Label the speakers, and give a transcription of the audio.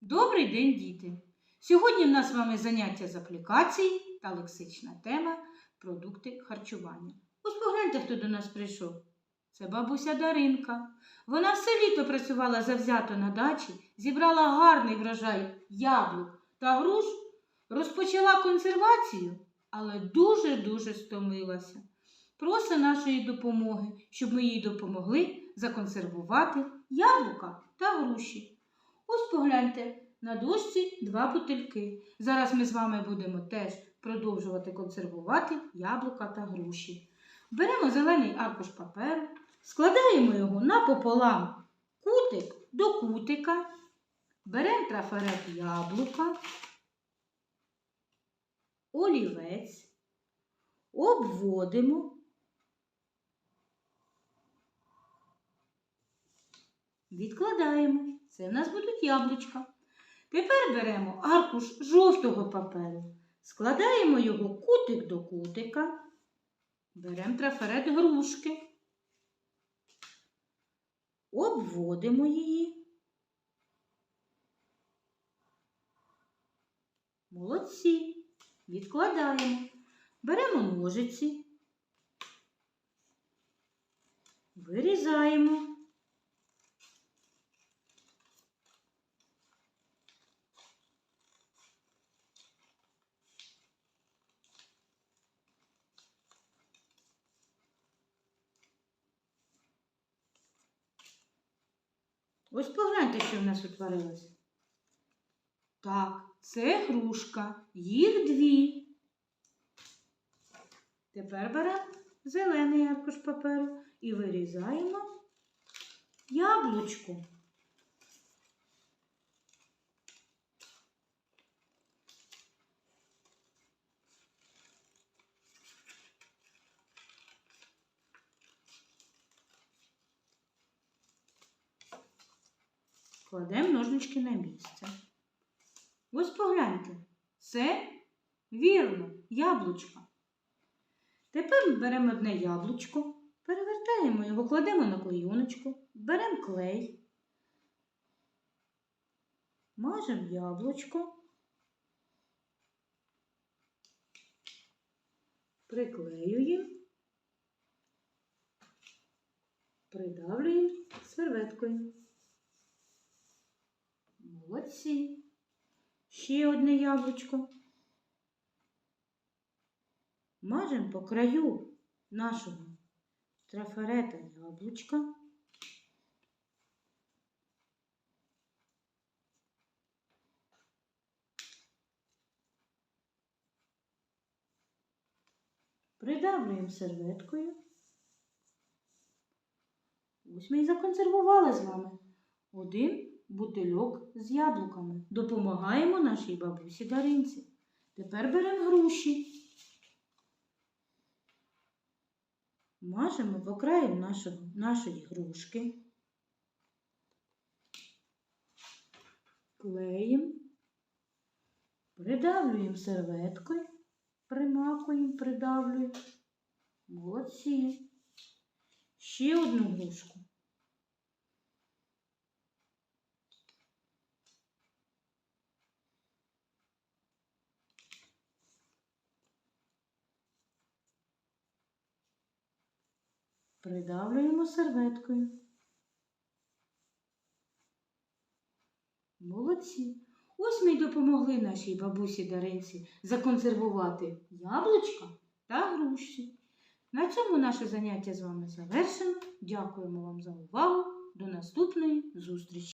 Speaker 1: Добрий день, діти! Сьогодні в нас з вами заняття з аплікації та лексична тема продукти харчування. Ось погляньте, хто до нас прийшов. Це бабуся Даринка. Вона все літо працювала завзято на дачі, зібрала гарний врожай яблук та груш, розпочала консервацію, але дуже-дуже стомилася. Просить нашої допомоги, щоб ми їй допомогли законсервувати яблука та груші. Ось погляньте, на дошці два бутильки. Зараз ми з вами будемо теж продовжувати консервувати яблука та груші. Беремо зелений аркуш паперу, складаємо його напополам кутик до кутика, беремо трафарет яблука, олівець, обводимо. Відкладаємо. Це в нас будуть яблучка. Тепер беремо аркуш жовтого паперу, складаємо його кутик до кутика, беремо трафарет грушки, обводимо її. Молодці. Відкладаємо. Беремо ножиці, вирізаємо. Ось погляньте, що в нас утворилося. Так, це грушка. Їх дві. Тепер беремо зелений аркуш паперу і вирізаємо яблучко. Кладемо ножнички на місце. Ось погляньте, це вірно, яблучко. Тепер беремо одне яблучко, перевертаємо його, кладемо на клейоночку, беремо клей, мажемо яблучко, приклеюємо, придавлюємо серветкою. Молодці. Ще одне яблучко. Мажемо по краю нашого трафарета яблучка. Придавлюємо серветкою. Ось ми і законсервували з вами один бутильок з яблуками. Допомагаємо нашій бабусі Даринці. Тепер беремо груші. Мажемо по краю нашого, нашої грушки. Клеїмо. Придавлюємо серветкою. Примакуємо, придавлюємо. Молодці. Ще одну грушку. Придавлюємо серветкою. Молодці. Ось ми й допомогли нашій бабусі Даринці законсервувати яблучка та груші. На цьому наше заняття з вами завершено. Дякуємо вам за увагу. До наступної зустрічі!